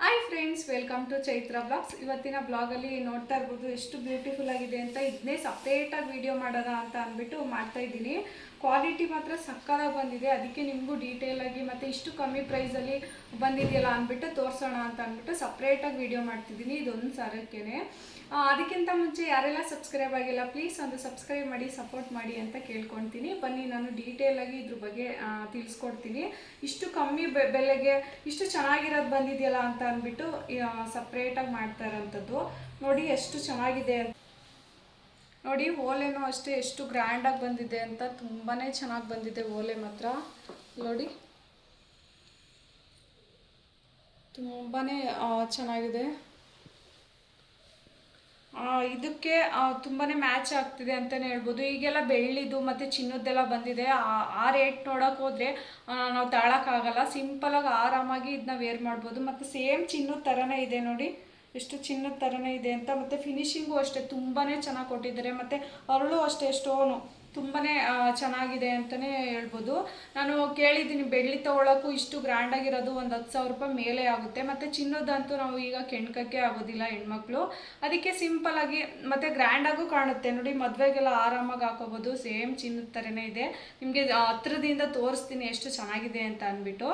I friends welcome to Chaitra blogs ಇವತ್ತಿನ ಬ್ಲಾಗಲ್ಲಿ ನೋಡ್ತಾ ಇರ್ಬೋದು ಎಷ್ಟು ಬ್ಯೂಟಿಫುಲ್ ಆಗಿದೆ ಅಂತ. ಇದನ್ನೇ ಸಪ್ರೇಟಾಗಿ ವಿಡಿಯೋ ಮಾಡೋಣ ಅಂತ ಅಂದ್ಬಿಟ್ಟು ಮಾಡ್ತಾ ಇದ್ದೀನಿ. ಕ್ವಾಲಿಟಿ ಮಾತ್ರ ಸಕ್ಕತ್ತಾಗಿ ಬಂದಿದೆ. ಅದಕ್ಕೆ ನಿಮಗೂ ಡೀಟೇಲಾಗಿ ಮತ್ತು ಇಷ್ಟು ಕಮ್ಮಿ ಪ್ರೈಸಲ್ಲಿ ಬಂದಿದೆಯಲ್ಲ ಅಂದ್ಬಿಟ್ಟು ತೋರಿಸೋಣ ಅಂತ ಅಂದ್ಬಿಟ್ಟು ಸಪ್ರೇಟಾಗಿ ವಿಡಿಯೋ ಮಾಡ್ತಿದ್ದೀನಿ ಇದೊಂದು ಸಾರಕ್ಕೇನೆ. ಅದಕ್ಕಿಂತ ಮುಂಚೆ ಯಾರೆಲ್ಲ ಸಬ್ಸ್ಕ್ರೈಬ್ ಆಗಿಲ್ಲ ಪ್ಲೀಸ್ ಒಂದು ಸಬ್ಸ್ಕ್ರೈಬ್ ಮಾಡಿ ಸಪೋರ್ಟ್ ಮಾಡಿ ಅಂತ ಕೇಳ್ಕೊಳ್ತೀನಿ ಬನ್ನಿ, ನಾನು ಡೀಟೇಲಾಗಿ ಇದ್ರ ಬಗ್ಗೆ ತಿಳಿಸ್ಕೊಡ್ತೀನಿ. ಇಷ್ಟು ಕಮ್ಮಿ ಬೆಲೆಗೆ, ಇಷ್ಟು ಚೆನ್ನಾಗಿರೋದು ಬಂದಿದೆಯಲ್ಲ ಅಂತ ಅಂದ್ಬಿಟ್ಟು ಸಪ್ರೇಟಾಗಿ ಮಾಡ್ತಾ ಇರೋಂಥದ್ದು ನೋಡಿ ಎಷ್ಟು ಚೆನ್ನಾಗಿದೆ ನೋಡಿ ಓಲೆನೂ ಅಷ್ಟೇ ಎಷ್ಟು ಗ್ರ್ಯಾಂಡಾಗಿ ಬಂದಿದೆ ಅಂತ ತುಂಬಾ ಚೆನ್ನಾಗಿ ಬಂದಿದೆ ಓಲೆ ಮಾತ್ರ. ನೋಡಿ. ತುಂಬಾ ಚೆನ್ನಾಗಿದೆ. ಇದಕ್ಕೆ ತುಂಬಾ ಮ್ಯಾಚ್ ಆಗ್ತಿದೆ ಅಂತಲೇ ಹೇಳ್ಬೋದು. ಈಗೆಲ್ಲ ಬೆಳ್ಳಿದು ಮತ್ತು ಚಿನ್ನದ್ದೆಲ್ಲ ಬಂದಿದೆ. ಆ- ಆ ರೇಟ್ ನೋಡೋಕೆ ಹೋದರೆ ನಾವು ತಾಳೋಕ್ಕಾಗಲ್ಲ. ಸಿಂಪಲಾಗಿ ಆರಾಮಾಗಿ ಇದನ್ನ ವೇರ್ ಮಾಡ್ಬೋದು. ಮತ್ತು ಸೇಮ್ ಚಿನ್ನದ ಥರನೇ ಇದೆ ನೋಡಿ. ಎಷ್ಟು ಚಿನ್ನದ ಥರನೇ ಇದೆ ಅಂತ. ಮತ್ತು ಫಿನಿಶಿಂಗು ಅಷ್ಟೇ. ತುಂಬಾ ಚೆನ್ನಾಗಿ ಕೊಟ್ಟಿದ್ದಾರೆ. ಮತ್ತು ಅರಳು ಅಷ್ಟೇ ಸ್ಟೋನು ತುಂಬಾ ಚೆನ್ನಾಗಿದೆ ಅಂತಲೇ ಹೇಳ್ಬೋದು. ನಾನು ಕೇಳಿದ್ದೀನಿ, ಬೆಳ್ಳಿ ತೊಗೊಳಕ್ಕೂ ಇಷ್ಟು ಗ್ರ್ಯಾಂಡಾಗಿರೋದು ಒಂದು ಹತ್ತು ಸಾವಿರ ರೂಪಾಯಿ ಮೇಲೆ ಆಗುತ್ತೆ. ಮತ್ತು ಚಿನ್ನದಂತೂ ನಾವು ಈಗ ಕೆಣ್ಕಕ್ಕೆ ಆಗೋದಿಲ್ಲ ಹೆಣ್ಮಕ್ಳು. ಅದಕ್ಕೆ ಸಿಂಪಲಾಗಿ ಮತ್ತು ಗ್ರ್ಯಾಂಡಾಗೂ ಕಾಣುತ್ತೆ. ನೋಡಿ, ಮದುವೆಗೆಲ್ಲ ಆರಾಮಾಗಿ ಹಾಕೋಬೋದು. ಸೇಮ್ ಚಿನ್ನದ ಥರನೇ ಇದೆ. ನಿಮಗೆ ಹತ್ರದಿಂದ ತೋರಿಸ್ತೀನಿ ಎಷ್ಟು ಚೆನ್ನಾಗಿದೆ ಅಂತ ಅಂದ್ಬಿಟ್ಟು.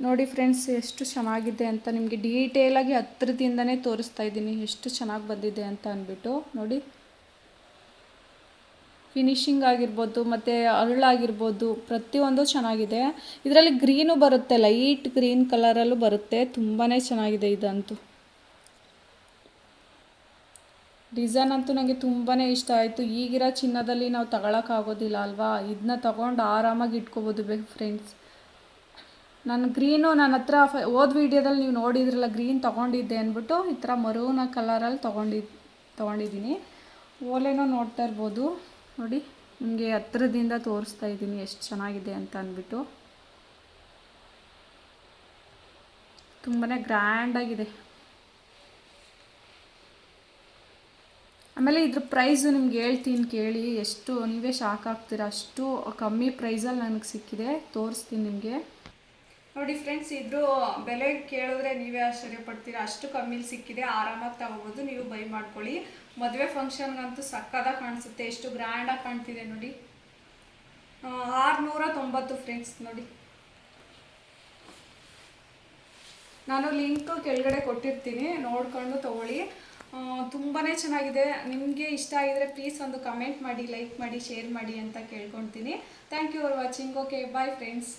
ನೋಡಿ ಫ್ರೆಂಡ್ಸ್ ಎಷ್ಟು ಚೆನ್ನಾಗಿದೆ ಅಂತ ನಿಮಗೆ ಡೀಟೇಲಾಗಿ ಹತ್ರದಿಂದನೇ ತೋರಿಸ್ತಾ ಇದ್ದೀನಿ. ಎಷ್ಟು ಚೆನ್ನಾಗಿ ಬಂದಿದೆ ಅಂತ ಅಂದ್ಬಿಟ್ಟು. ನೋಡಿ. ಫಿನಿಶಿಂಗ್ ಆಗಿರ್ಬೋದು ಮತ್ತು ಅರಳಾಗಿರ್ಬೋದು, ಪ್ರತಿಯೊಂದು ಚೆನ್ನಾಗಿದೆ. ಇದರಲ್ಲಿ ಗ್ರೀನು ಬರುತ್ತೆ ಲೈಟ್ ಗ್ರೀನ್ ಕಲರಲ್ಲೂ ಬರುತ್ತೆ. ತುಂಬಾ ಚೆನ್ನಾಗಿದೆ ಇದಂತೂ. ಡಿಸೈನ್ ಅಂತೂ ನನಗೆ ತುಂಬಾ ಇಷ್ಟ ಆಯಿತು. ಈಗಿರೋ ಚಿನ್ನದಲ್ಲಿ ನಾವು ತಗೊಳಕ್ಕಾಗೋದಿಲ್ಲ ಅಲ್ವಾ? ಇದನ್ನ ತಗೊಂಡು ಆರಾಮಾಗಿ ಇಟ್ಕೋಬೋದು ಬೇಕು ಫ್ರೆಂಡ್ಸ್ ನಾನು ಗ್ರೀನು ನನ್ನ ಹತ್ರ ಹೋದ ವೀಡಿಯೋದಲ್ಲಿ ನೀವು ನೋಡಿದ್ರಲ್ಲ ಗ್ರೀನ್ ತೊಗೊಂಡಿದ್ದೆ ಅಂದ್ಬಿಟ್ಟು ಈ ಥರ ಮರೂನ ಕಲರಲ್ಲಿ ತೊಗೊಂಡಿದ್ದು ತೊಗೊಂಡಿದ್ದೀನಿ. ಓಲೆನೂ ನೋಡ್ತಾ ಇರ್ಬೋದು. ನೋಡಿ, ನಿಮಗೆ ಹತ್ತಿರದಿಂದ ತೋರಿಸ್ತಾ ಇದ್ದೀನಿ ಎಷ್ಟು ಚೆನ್ನಾಗಿದೆ ಅಂತ ಅಂದ್ಬಿಟ್ಟು. ತುಂಬಾ ಗ್ರ್ಯಾಂಡಾಗಿದೆ ಆಮೇಲೆ ಇದ್ರ ಪ್ರೈಸು ನಿಮ್ಗೆ ಹೇಳ್ತೀನಿ ಕೇಳಿ, ಎಷ್ಟು, ನೀವೇ ಶಾಕ್ ಆಗ್ತೀರ? ಅಷ್ಟು ಕಮ್ಮಿ ಪ್ರೈಸಲ್ಲಿ ನನಗೆ ಸಿಕ್ಕಿದೆ, ತೋರಿಸ್ತೀನಿ ನಿಮಗೆ. ನೋಡಿ ಫ್ರೆಂಡ್ಸ್ ಇದ್ರು ಬೆಲೆ ಕೇಳಿದ್ರೆ ನೀವೇ ಆಶ್ಚರ್ಯ ಪಡ್ತೀರಾ ಅಷ್ಟು ಕಮ್ಮಿಲಿ ಸಿಕ್ಕಿದೆ. ಆರಾಮಾಗಿ ತಗೋಬೋದು. ನೀವು ಬೈ ಮಾಡ್ಕೊಳ್ಳಿ. ಮದುವೆ ಫಂಕ್ಷನ್ಗಂತೂ ಸಕ್ಕದಾಗಿ ಕಾಣಿಸುತ್ತೆ. ಎಷ್ಟು ಗ್ರ್ಯಾಂಡಾಗಿ ಕಾಣ್ತಿದೆ ನೋಡಿ. ಆರುನೂರ ತೊಂಬತ್ತು ಫ್ರೆಂಡ್ಸ್ ನೋಡಿ. ನಾನು ಲಿಂಕ್ ಕೆಳಗಡೆ ಕೊಟ್ಟಿರ್ತೀನಿ. ನೋಡ್ಕೊಂಡು ತಗೊಳ್ಳಿ. ತುಂಬಾ ಚೆನ್ನಾಗಿದೆ. ನಿಮಗೆ ಇಷ್ಟ ಆಗಿದ್ರೆ ಪ್ಲೀಸ್ ಒಂದು ಕಮೆಂಟ್ ಮಾಡಿ ಲೈಕ್ ಮಾಡಿ ಶೇರ್ ಮಾಡಿ ಅಂತ ಕೇಳ್ಕೊತೀನಿ. Thank you for watching okay bye friends